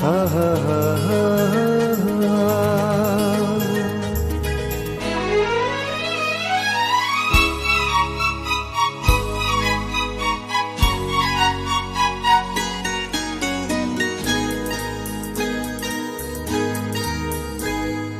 ha ha ha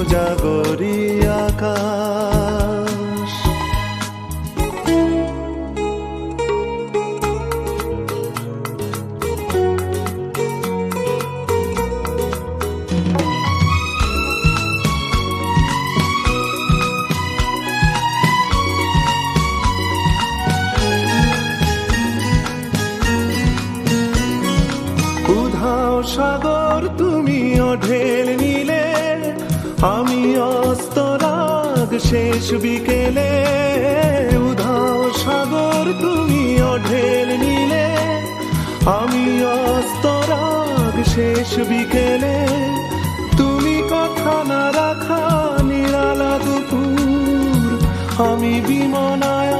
তুমি কোজাগরি আকাশ সাগর তুমি ঢেল অস্তরাগ শেষ বিকেলে উধাও সাগর তুমি অঢেল নিলে। আমি অস্তরাগ শেষ বিকেলে। তুমি কথা না রাখা নিরালা দুপুর। আমি বিমনায়